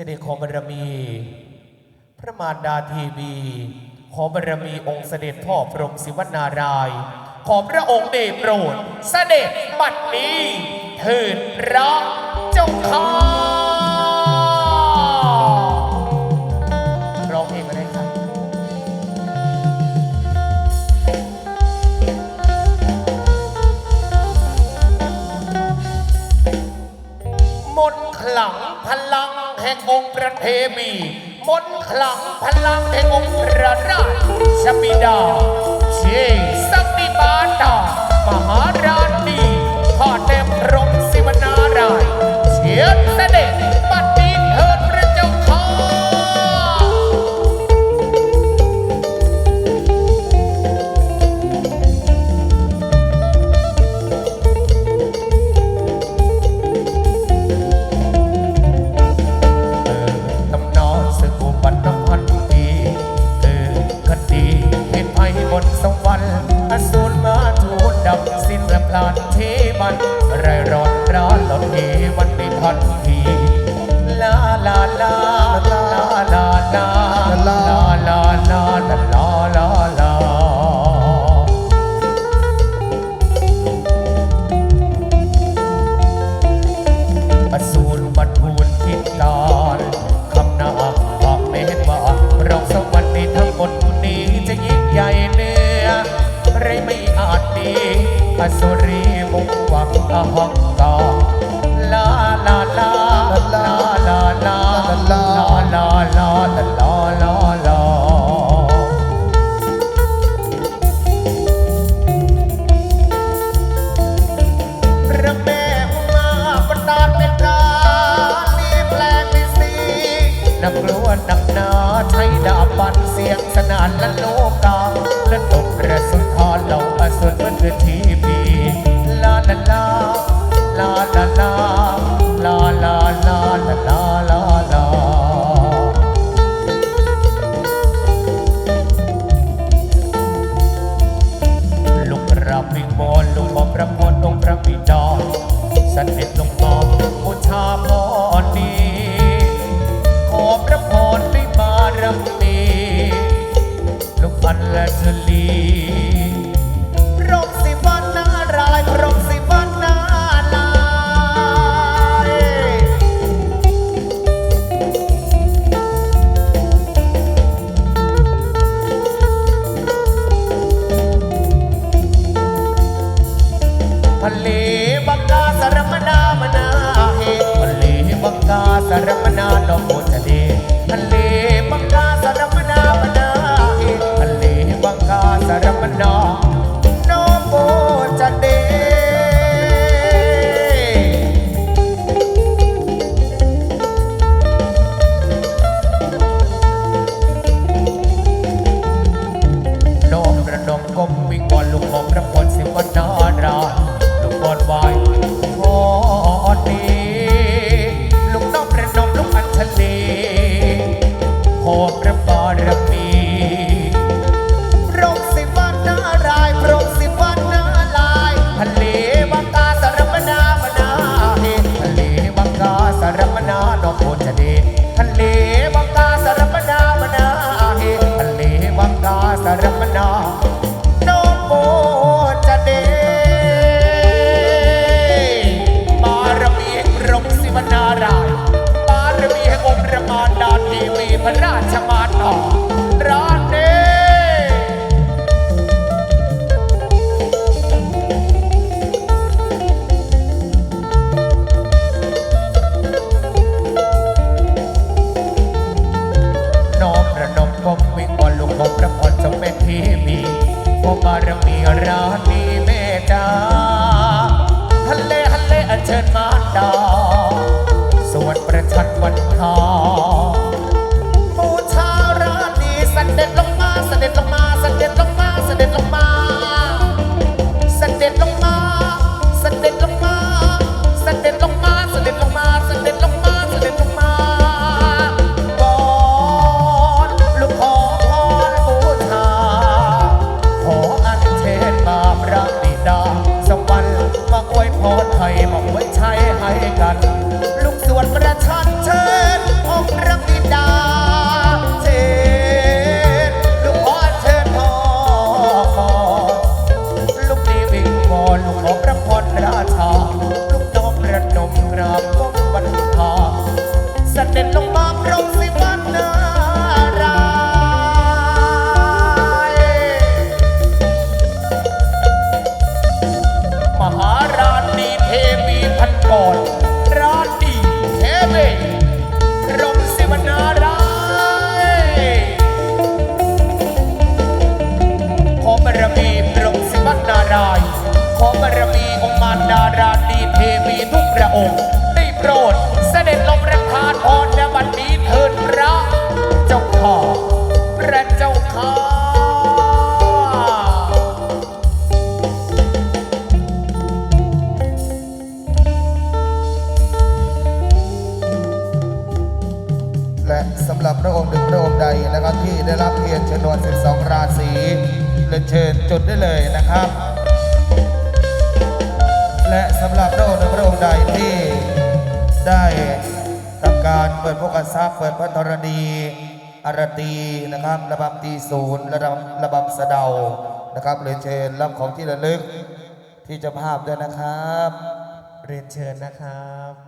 เสด็จขอบารมี พระมารดาทีวี ขอบารมีองค์เสด็จพ่อพรหมศิวนารายขอพระองค์เดโปรด เสด็จบัดนี้เถิดพระเจ้าข้า ห่งองค์พระเทวี มนต์ขลังพลังแห่งองค์พระราชสปิดา วันไม่ทันทีลาลาลาลาลาลาลาลาลาลาลาลาลาบัดสูนบัดพูนทิดาอนคำนาบอกเมตตาเราสวรรค์ในทั้งหมดนี้จะยิ่งใหญ่เนื้อไรไม่อาจดีอสุรีมุ่งหวังห้องต่อ นักกลัวนักหนาใช้ดาบฟันเสียงสนานและโนกาและตกกระสุนทอนลงอสุนเมื่อคืนที่พี la la la la la la. Oh. สวดประชันวันทอง today. 12 ราศีเรียนเชิญจุดได้เลยนะครับ และสำหรับพระองค์หนึ่งพระองค์ใดที่ได้ทำการเปิดพวกกระซับเปิดพระธรณีอารตีนะครับระบำตีศูนย์ระบำระบำสะเดานะครับเรียนเชิญรับของที่ระลึกที่จะภาพด้วยนะครับ เรียนเชิญนะครับ